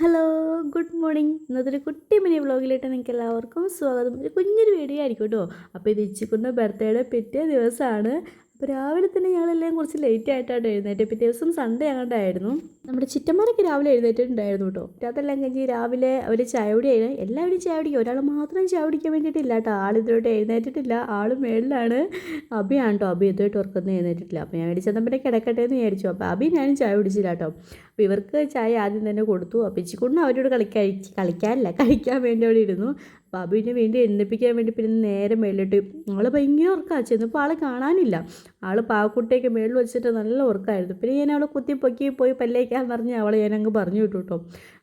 Hello good morning ഇന്നത്തെ ഒരു കുട്ടി മിനി വ്ളോഗിലിട്ട് നിങ്ങൾക്ക് എല്ലാവർക്കും സ്വാഗതം. ഒരു കുഞ്ഞൊരു വീഡിയോ ആയിരിക്കും കേട്ടോ. അപ്പോൾ ഇത് ഇച്ചിക്കുന്ന ബർത്ത്ഡേയുടെ പിറ്റേ ദിവസമാണ്. അപ്പോൾ രാവിലെ തന്നെ ഞങ്ങളെല്ലാം കുറച്ച് ലേറ്റ് ആയിട്ടാണ് എഴുന്നേറ്റ് പിറ്റേ ദിവസം സൺഡേ ആകണ്ടായിരുന്നു നമ്മുടെ ചിറ്റന്മാരൊക്കെ രാവിലെ എഴുന്നേറ്റിട്ടുണ്ടായിരുന്നു കേട്ടോ. അതെല്ലാം കഴിഞ്ഞ് രാവിലെ അവർ ചായ കുടിയായി എല്ലാവരും ചായ കുടിക്കും. ഒരാൾ മാത്രം ചായ കുടിക്കാൻ വേണ്ടിയിട്ടില്ല കേട്ടോ. ആൾ ഇതിലോട്ട് എഴുന്നേറ്റിട്ടില്ല. ആൾ മേളിലാണ്. അബിയാണ് കേട്ടോ. അബി ഇതുമായിട്ട് ഉറക്കൊന്നും എഴുന്നേറ്റിട്ടില്ല. അപ്പോൾ ഞാൻ വേണ്ടി പിന്നെ കിടക്കട്ടെ എന്ന് വിചാരിച്ചു. അപ്പോൾ അബി ഞാനും ചായ കുടിച്ചില്ല കേട്ടോ. അപ്പോൾ ഇവർക്ക് ചായ ആദ്യം തന്നെ കൊടുത്തു. അപ്പോൾ ഇച്ചിക്കൊണ്ട് അവരോട് കളിക്കാൻ കളിക്കാനില്ല. കളിക്കാൻ വേണ്ടി അവിടെ ഇരുന്നു. അപ്പോൾ വീണ്ടും എണ്ണിപ്പിക്കാൻ വേണ്ടി പിന്നെ നേരെ മേളിലിട്ട് ആൾ ഭയങ്കര ഉറക്കാ. ചെന്നപ്പോൾ ആളെ കാണാനില്ല. ആൾ പാവക്കുട്ടിയൊക്കെ മേളിൽ വെച്ചിട്ട് നല്ല ഉറക്കമായിരുന്നു പിന്നെ ഞാൻ അവളെ കുത്തി പൊക്കി പോയി പല്ലേക്കാൻ പറഞ്ഞ് അവളെ ഞാൻ അങ്ങ് പറഞ്ഞു വിട്ടു കേട്ടോ.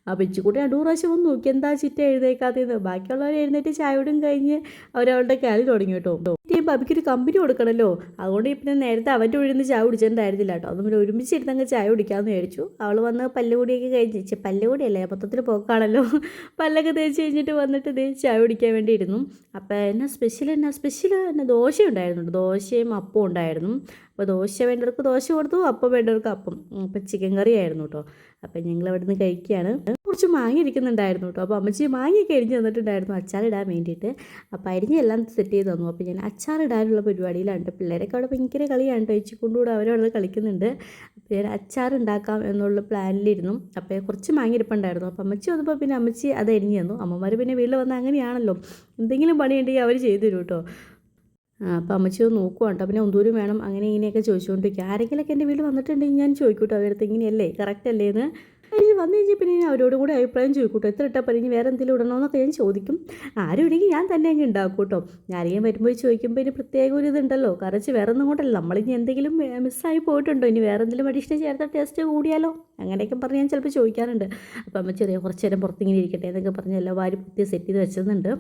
ആ പിച്ചിക്കുട്ടി രണ്ടു പ്രാവശ്യം ഒന്ന് നോക്കി എന്താ ചിറ്റ എഴുന്നേക്കാത്തതെന്ന് ബാക്കിയുള്ളവർ എഴുന്നേറ്റ് ചായയോടും കഴിഞ്ഞ് അവരവളുടെ കാലി തുടങ്ങി കേട്ടോ. ചെയ്യുമ്പോൾ അബിക്കൊരു കമ്പനി കൊടുക്കണമല്ലോ അതുകൊണ്ട് പിന്നെ നേരത്തെ അവന്റെ ഉഴിന്ന് ചായ കുടിച്ചിട്ടുണ്ടായിരുന്നില്ല കേട്ടോ. അതും പിന്നെ ഒരുമിച്ച് ഇരുന്നങ്ങ് ചായ കുടിക്കാമെന്ന് വിചാരിച്ചു. അവൾ വന്ന് പല്ലുകൂടിയൊക്കെ കഴിഞ്ഞ് പല്ലുകൂടിയല്ലേ മൊത്തത്തിൽ പോക്കാണല്ലോ. പല്ലൊക്കെ തേച്ച് കഴിഞ്ഞിട്ട് വന്നിട്ട് ഇതേ ചായ കുടിക്കാൻ വേണ്ടി ഇരുന്നു അപ്പോൾ എന്നാ സ്പെഷ്യൽ എന്നാ സ്പെഷ്യൽ എന്നാ ദോശ ഉണ്ടായിരുന്നു ദോശയും അപ്പവും ഉണ്ടായിരുന്നു. അപ്പോൾ ദോശ വേണ്ടവർക്ക് ദോശ കൊടുത്തു അപ്പം വേണ്ടവർക്ക് അപ്പം. അപ്പം ചിക്കൻ കറി ആയിരുന്നു കേട്ടോ. അപ്പം ഞങ്ങൾ അവിടെ കഴിക്കുകയാണ്. കുറച്ച് മാങ്ങ ഇരിക്കുന്നുണ്ടായിരുന്നു കേട്ടോ. അപ്പോൾ അമ്മച്ചി മാങ്ങയൊക്കെ അരിഞ്ഞ് തന്നിട്ടുണ്ടായിരുന്നു അച്ചാറിടാൻ വേണ്ടിയിട്ട്. അപ്പോൾ അരിഞ്ഞ് എല്ലാം സെറ്റ് ചെയ്ത് തന്നു. അപ്പോൾ ഞാൻ അച്ചാറിടാനുള്ള പരിപാടിയിലാണ്. പിള്ളേരൊക്കെ അവിടെ ഭയങ്കര കളിയാണ്. കേട്ടോ ഇച്ചിക്കൊണ്ടുകൂടെ അവരവിടെ കളിക്കുന്നുണ്ട്. അപ്പോൾ ഞാൻ അച്ചാർ ഉണ്ടാക്കാം എന്നുള്ള പ്ലാനിലിരുന്നു. അപ്പോൾ കുറച്ച് മാങ്ങ ഇരിപ്പുണ്ടായിരുന്നു അപ്പോൾ അമ്മച്ചി വന്നപ്പോൾ പിന്നെ അമ്മച്ചി അത് അരിഞ്ഞ് തന്നു. അമ്മമാർ പിന്നെ വീട്ടിൽ വന്നാൽ അങ്ങനെയാണല്ലോ. എന്തെങ്കിലും പണിയുണ്ടെങ്കിൽ അവർ ചെയ്തു തരും കേട്ടോ. അപ്പോൾ അമ്മച്ചി നോക്കുവാണ് കേട്ടോ. പിന്നെ ഒന്തൂരും വേണം? അങ്ങനെ ഇങ്ങനെയൊക്കെ ചോദിച്ചുകൊണ്ടിരിക്കുക ആരെങ്കിലൊക്കെ എന്റെ വീട്ടിൽ വന്നിട്ടുണ്ടെങ്കിൽ ഞാൻ ചോദിക്കൂട്ടോ. അവരടുത്ത് ഇങ്ങനെയല്ലേ? കറക്റ്റ് അല്ലേ എന്ന്? കഴിഞ്ഞ് വന്നു കഴിഞ്ഞാൽ പിന്നെ ഞാൻ അവരോട് കൂടെ അഭിപ്രായം ചോദിക്കൂട്ടോ. എത്ര ഇട്ടാൽ പറഞ്ഞു വേറെ എന്തെങ്കിലും ഇടണമെന്നൊക്കെ ഞാൻ ചോദിക്കും. ആരും ഇല്ലെങ്കിൽ ഞാൻ തന്നെ അങ്ങ് ഉണ്ടാക്കും കേട്ടോ ഞാനിങ്ങനെ വരുമ്പോൾ ചോദിക്കുമ്പോൾ ഇനി പ്രത്യേക ഒരു ഇതുണ്ടല്ലോ. കറച്ച് വേറെ ഒന്നും കൊണ്ടല്ല. നമ്മളിനി എന്തെങ്കിലും മിസ്സായി പോയിട്ടുണ്ടോ? ഇനി വേറെ എന്തെങ്കിലും അഡീഷണൽ ചേർത്ത ടേസ്റ്റ് കൂടിയാലോ? അങ്ങനെയൊക്കെ പറഞ്ഞ് ഞാൻ ചിലപ്പോൾ ചോദിക്കാറുണ്ട്. അപ്പം അമ്മ ചെറിയ കുറച്ച് നേരം പുറത്തിങ്ങനെ ഇരിക്കട്ടെ എന്നൊക്കെ പറഞ്ഞ് എല്ലാം വാരി പുത്തി സെറ്റ് ചെയ്ത് വെച്ചിരുന്നുണ്ട്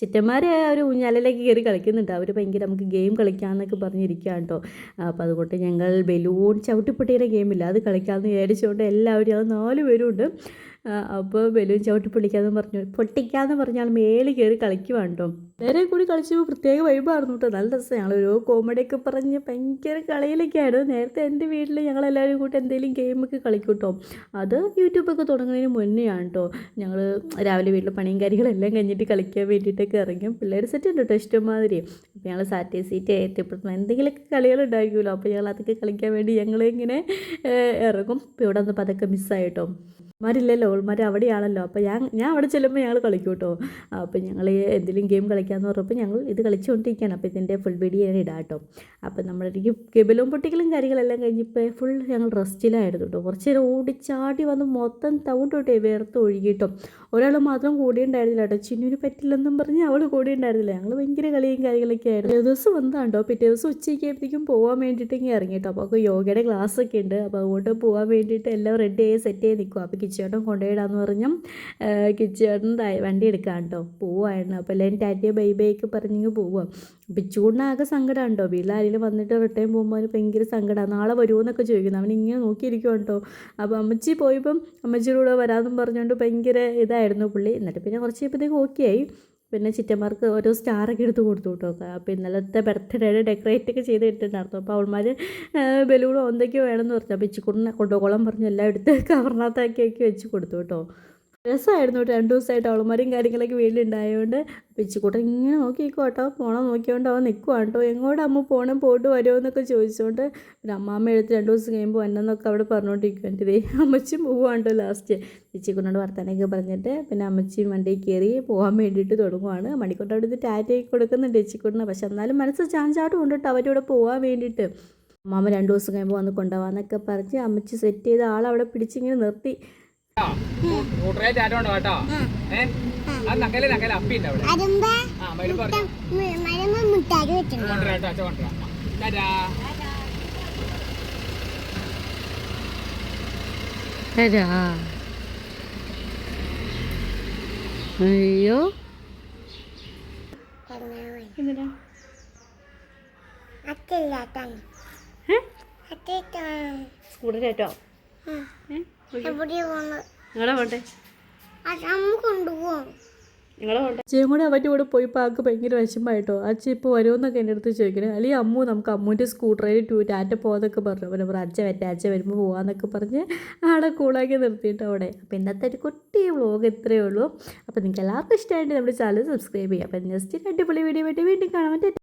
ചിറ്റന്മാർ ഒരു ഊഞ്ഞാലിലേക്ക് കയറി കളിക്കുന്നുണ്ട്. അവർ ഭയങ്കര നമുക്ക് ഗെയിം കളിക്കാമെന്നൊക്കെ പറഞ്ഞിരിക്കുകയാണ് കേട്ടോ അപ്പോൾ അതുകൊണ്ട് ഞങ്ങൾ ബലൂൺ ചവിട്ടിപ്പൊട്ടിയുടെ ഗെയിമില്ല അത് കളിക്കാമെന്ന് വിചാരിച്ചുകൊണ്ട് എല്ലാവരും അത് നാല് പേരും ഉണ്ട് അപ്പോൾ ബലൂൺ ചവിട്ടി പൊളിക്കാന്ന് പറഞ്ഞു. പൊട്ടിക്കാന്ന് പറഞ്ഞാൽ മേളിൽ കയറി കളിക്കുവാണ് കേട്ടോ നേരെ കൂടി കളിച്ചപ്പോൾ പ്രത്യേക വൈബായിരുന്നു കേട്ടോ നല്ല രസം. ഞങ്ങൾ ഓരോ കോമഡിയൊക്കെ പറഞ്ഞ് ഭയങ്കര കളിയിലൊക്കെയായിരുന്നു നേരത്തെ എന്റെ വീട്ടിൽ ഞങ്ങളെല്ലാവരും കൂട്ടി എന്തെങ്കിലും ഗെയിമൊക്കെ കളിക്കും കേട്ടോ അത് യൂട്യൂബൊക്കെ തുടങ്ങുന്നതിന് മുന്നെയാണ് കേട്ടോ ഞങ്ങൾ രാവിലെ വീട്ടിൽ പണിയും കാര്യങ്ങളെല്ലാം കഴിഞ്ഞിട്ട് കളിക്കാൻ വേണ്ടിയിട്ടൊക്കെ ഇറങ്ങും. പിള്ളേർ സെറ്റ് ഉണ്ട് കേട്ടോ ഇഷ്ടംമാതിരി. അപ്പോൾ ഞങ്ങൾ സാറ്റേ സീറ്റ് ഏറ്റപ്പെടുത്തുന്ന എന്തെങ്കിലുമൊക്കെ കളികൾ ഉണ്ടായിരിക്കുമല്ലോ അപ്പോൾ ഞങ്ങൾ അതൊക്കെ കളിക്കാൻ വേണ്ടി ഞങ്ങളിങ്ങനെ ഇറങ്ങും. ഇവിടെ വന്നപ്പോൾ അതൊക്കെ മിസ്സായിട്ടോ മാരില്ലല്ലോ ഓൾമാർ അവിടെയാണല്ലോ. അപ്പോൾ ഞാൻ ഞാൻ അവിടെ ചെല്ലുമ്പോൾ ഞങ്ങൾ കളിക്കും കേട്ടോ അപ്പോൾ ഞങ്ങൾ എന്തെങ്കിലും ഗെയിം കളിക്കാമെന്ന് പറഞ്ഞപ്പോൾ ഞങ്ങൾ ഇത് കളിച്ചുകൊണ്ടിരിക്കുകയാണ് അപ്പോൾ ഇതിന്റെ ഫുൾ വീഡിയോ ഞാൻ ഇടാം കേട്ടോ. അപ്പോൾ നമ്മുടെ കെബിലും പൊട്ടിക്കലും കാര്യങ്ങളെല്ലാം കഴിഞ്ഞിപ്പോൾ ഫുൾ ഞങ്ങൾ റെസ്റ്റിലായിരുന്നു കേട്ടോ. കുറച്ച് നേരം ഓടിച്ചാടി വന്ന് മൊത്തം തവിട്ടോട്ടെ വേർത്ത് ഒഴുകിട്ടോ ഒരാൾ മാത്രം കൂടിയുണ്ടായിരുന്നില്ല കേട്ടോ. ചിന്നുവിന് പറ്റില്ലെന്നും പറഞ്ഞ് അവൾ കൂടിയുണ്ടായിരുന്നില്ല ഞങ്ങൾ ഭയങ്കര കളിയും കാര്യങ്ങളൊക്കെ ആയിരുന്നു. ഒരു ദിവസം വന്നാണ്ടോ പിറ്റേ ദിവസം ഉച്ചയ്ക്കായപ്പോഴത്തേക്കും പോകാൻ വേണ്ടിയിട്ട് ഇങ്ങനെ ഇറങ്ങിയിട്ടോ അപ്പോൾ യോഗയുടെ ക്ലാസ് ഒക്കെ ഉണ്ട്. അപ്പോൾ അങ്ങോട്ട് പോകാൻ വേണ്ടിയിട്ട് എല്ലാം റെഡി ആയി സെറ്റ് ചെയ്ത് നിൽക്കും അപ്പോൾ കിച്ചേട്ടൻ കൊണ്ടുപോയിടാന്ന് പറഞ്ഞും കിച്ചേട്ടൻ വണ്ടി എടുക്കാം കേട്ടോ പോവായിരുന്നു. അപ്പോൾ എല്ലാവരും ടാറ്റയോ ബൈ ബൈക്ക് പറഞ്ഞെങ്കിൽ പോവാം. പിച്ചൂടിനാകെ സങ്കടമാണ് കേട്ടോ ഉണ്ടോ ആരെങ്കിലും വന്നിട്ട് റിട്ടേൺ പോകുമ്പോൾ അവന് ഭയങ്കര സങ്കടമാണ് നാളെ വരുമോ എന്നൊക്കെ ചോദിക്കുന്നു. അവൻ ഇങ്ങനെ നോക്കിയിരിക്കും കേട്ടോ അപ്പോൾ അമ്മച്ചി പോയപ്പം അമ്മച്ചിയുടെ കൂടെ വരാമെന്നും പറഞ്ഞുകൊണ്ട് ഭയങ്കര ഇതായിരുന്നു പുള്ളി. എന്നിട്ട് പിന്നെ കുറച്ച് കഴിയുമ്പോഴത്തേക്ക് ഓക്കെ ആയി. പിന്നെ ചിറ്റന്മാർക്ക് ഓരോ സ്റ്റാറൊക്കെ എടുത്ത് കൊടുത്തു കേട്ടോ അപ്പോൾ ഇന്നലത്തെ ബർത്ത്ഡേയുടെ ഡെക്കറേറ്റ് ഒക്കെ ചെയ്ത് ഇട്ടിട്ടുണ്ടായിരുന്നു. അപ്പോൾ അവൾമാർ ബലൂണോ എന്തൊക്കെയോ വേണമെന്ന് പറഞ്ഞു. അപ്പോൾ ഇച്ചിക്കുടിനെ കൊണ്ടുപോകോളം പറഞ്ഞു. എല്ലാം എടുത്ത് കവറിനകത്താക്കിയൊക്കെ വെച്ച് കൊടുത്തു കേട്ടോ. രസമായിരുന്നു രണ്ട് ദിവസമായിട്ട് അവളുമാരും കാര്യങ്ങളൊക്കെ വീട്ടിലുണ്ടായതുകൊണ്ട് പിച്ചിക്കൂട്ടം ഇങ്ങനെ നോക്കിക്കോട്ടോ പോണം നോക്കിയോണ്ട് അവൻ നിൽക്കുവാണ് കേട്ടോ. എങ്ങോട്ട് അമ്മ പോകണം പോയിട്ട് വരുമോ എന്നൊക്കെ ചോദിച്ചുകൊണ്ട് പിന്നെ അമ്മാമ്മ എടുത്ത് രണ്ട് ദിവസം കഴിയുമ്പോൾ എന്നെന്നൊക്കെ അവിടെ പറഞ്ഞുകൊണ്ടിരിക്കും എന്റെ ഇതേ അമ്മച്ചും പോവാണ് കേട്ടോ ലാസ്റ്റ് പിച്ചിക്കൂട്ടോട് വർത്താനൊക്കെ പറഞ്ഞിട്ട് പിന്നെ അമ്മച്ചി വണ്ടിയിൽ കയറി പോകാൻ വേണ്ടിയിട്ട് തുടങ്ങുവാണ്. മണിക്കൂട്ടം അവിടുന്ന് ടാറ്റയൊക്കെ കൊടുക്കുന്നുണ്ട് ഇച്ചിക്കൂട്ടിന് പക്ഷെ എന്നാലും മനസ്സ് ചാഞ്ചാട്ടം ഉണ്ട് അവരുടെ പോകാൻ വേണ്ടിയിട്ട്. അമ്മാമ്മ രണ്ട് ദിവസം കഴിയുമ്പോൾ വന്ന് കൊണ്ടുപോകാന്നൊക്കെ പറഞ്ഞ് അമ്മച്ചി സെറ്റ് ചെയ്ത ആളവിടെ പിടിച്ചിങ്ങനെ നിർത്തി. കൂട്ടുകാരെ ചാറ്റോണ്ടോ കേട്ടോ. ഏ? അത് നക്കല നക്കൽ അപ്പിണ്ട് അവിടെ. ആ മയിൽ പറഞ്ഞു കൊണ്ടുവരാം കേട്ടോ അച്ഛൻ കൊണ്ടുവരാം ടാറ്റാ. അയ്യോ. സ്കൂളിലേറ്റോ പോട്ടെ നിങ്ങളെ പോട്ടെ അച്ഛയും കൂടെ അവന്റെ കൂടെ പോയി ആൾക്ക് ഭയങ്കര വിഷമമായിട്ടോ. അച്ഛൻ ഇപ്പോൾ വരുമെന്നൊക്കെ എന്റെ അടുത്ത് ചോദിക്കണേ. അല്ലെങ്കിൽ അമ്മു നമുക്ക് അമ്മൂന്റെ സ്കൂട്ടറിൽ ടൂ ടാറ്റ പോകാന്നൊക്കെ പറഞ്ഞു. അവനെ പറഞ്ഞു അച്ഛൻ വരട്ടെ അച്ഛൻ വരുമ്പോൾ പോകാന്നൊക്കെ പറഞ്ഞ് ആളെ കൂളാക്കി നിർത്തിയിട്ട് അവിടെ. അപ്പോൾ ഇന്നത്തെ ഒരു കുട്ടി വ്ലോഗ് വ്ളോഗ് ഇത്രയേ ഉള്ളൂ. അപ്പോൾ നിങ്ങൾക്ക് എല്ലാവർക്കും ഇഷ്ടമായിട്ട് നമ്മുടെ ചാനൽ സബ്സ്ക്രൈബ് ചെയ്യാം. അപ്പോൾ ജസ്റ്റ് അടിപൊളി വീഡിയോ ആയിട്ട് വീണ്ടും കാണാൻ പറ്റും